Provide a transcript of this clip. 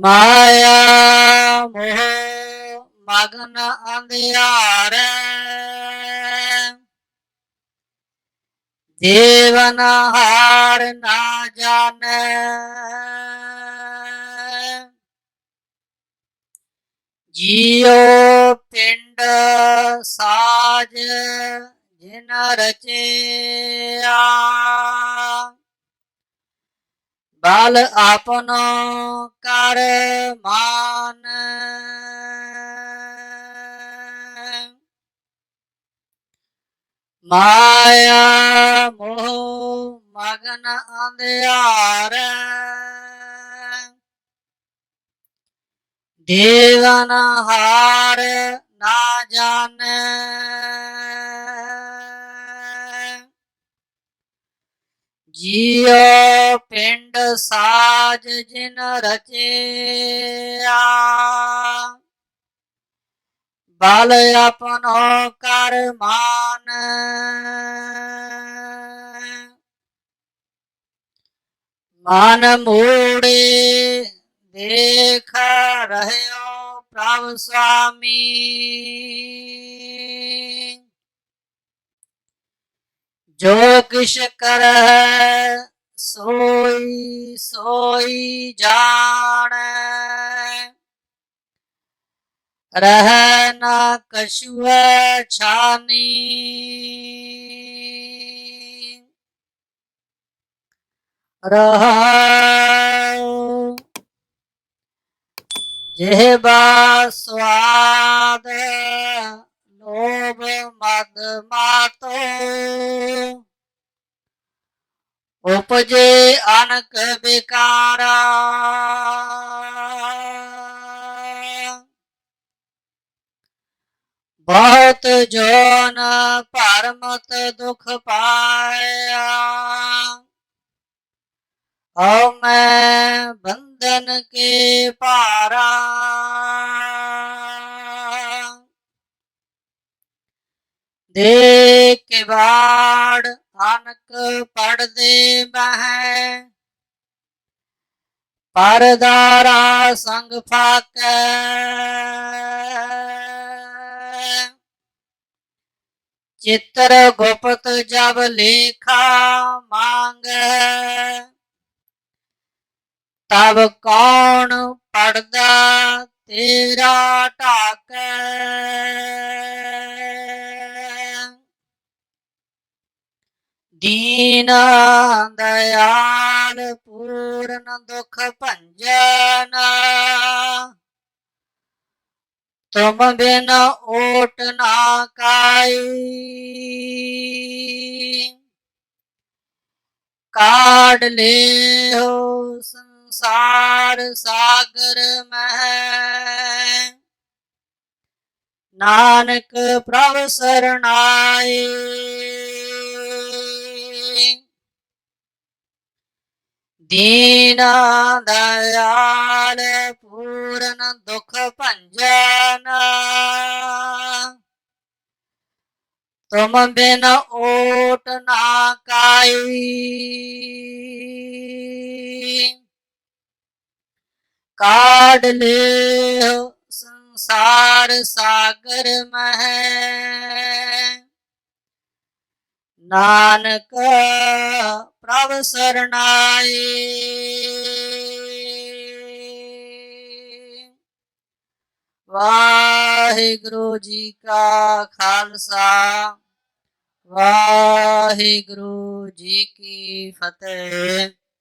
ਮਾਇਆ ਮੋਹ ਮਗਨ ਅੰਧਿਆਰ। ਦੇਵਨ ਹਾਰ ਨਾ ਜਾਣੈ। ਜੀਉ ਪਿੰਡ ਸਾਜ ਜਿਨ ਰਚਿਆ। ਬਲ ਆਪਨੋ ਕਰ ਮਾਨ ਮਾਇਆ ਮੋਹ ਮਗਨ ਅੰਧਿਆਰ ਦੇਵਨ ਹਾਰ ਨਾ ਜਾਣੈ ਜੀਉ ਪਿੰਡ ਸਾਜ ਜਿਨ ਰਚਿਆ। ਬਲ ਆਪਨੋ ਕਰ ਮਾਨ। ਮਨ ਮੂੜੇ ਦੇਖ ਰਹਿਓ ਪ੍ਰਭ ਸੁਆਮੀ ਜੋ ਕਿਛ ਕਰੈ ਸੋਈ ਸੋਈ ਜਾਣੈ। ਰਹਿ ਨਾ ਕਛੁਐ ਛਾਨੀ। ਰਹਾਉ ਜਿਹਬਾ ਸਵਾਦ ਲੋਭ ਮਦ ਮਾਤੋ। ਉਪਜੇ ਅਨਕ ਬਿਕਾਰਾ ਬਹੁਤ ਜੋਨ ਭਰਮਤ ਦੁਖ ਪਾਇਆ। ਹਉ ਮੈਂ ਬੰਧਨ ਕੇ ਭਾਰਾ। ਦੇ ਕੇ ਬਾੜ ਅਨਕ ਪੜਦੇ ਬਹਿ। ਪਰਦਾਰਾ ਸੰਗ ਫਾਕੈ। ਚਿੱਤਰ ਗੁਪਤ ਜਬ ਲੇਖਾ ਮੰਗੈ। ਤਬ ਕੌਣ ਪੜਦਾ ਤੇਰਾ ਢਾਕੈ। ਦੀਨ ਦਇਆਲ ਪੂਰਨ ਦੁਖ ਭੰਜਨ ਤੁਮ ਬਿਨ ਓਟ ਨਾ ਕਾਈ। ਕਾਢ ਲਿਓ ਸੰਸਾਰ ਸਾਗਰ ਮਹਿ। ਨਾਨਕ ਪ੍ਰਭ ਸਰਣਾਈ ਦੀਨ ਦਇਆਲ ਪੂਰਨ ਦੁਖ ਭੰਜਨ ਤੁਮ ਬਿਨ ਓਟ ਨਾ ਕਾਈ। ਕਾਢ ਲਿਓ ਸੰਸਾਰ ਸਾਗਰ ਮਹਿ। ਨਾਨਕ ਪ੍ਰਭ ਸਰਣਾਈ। ਵਾਹਿਗੁਰੂ ਜੀ ਕਾ ਖਾਲਸਾ ਵਾਹਿਗੁਰੂ ਜੀ ਕੀ ਫਤਿਹ।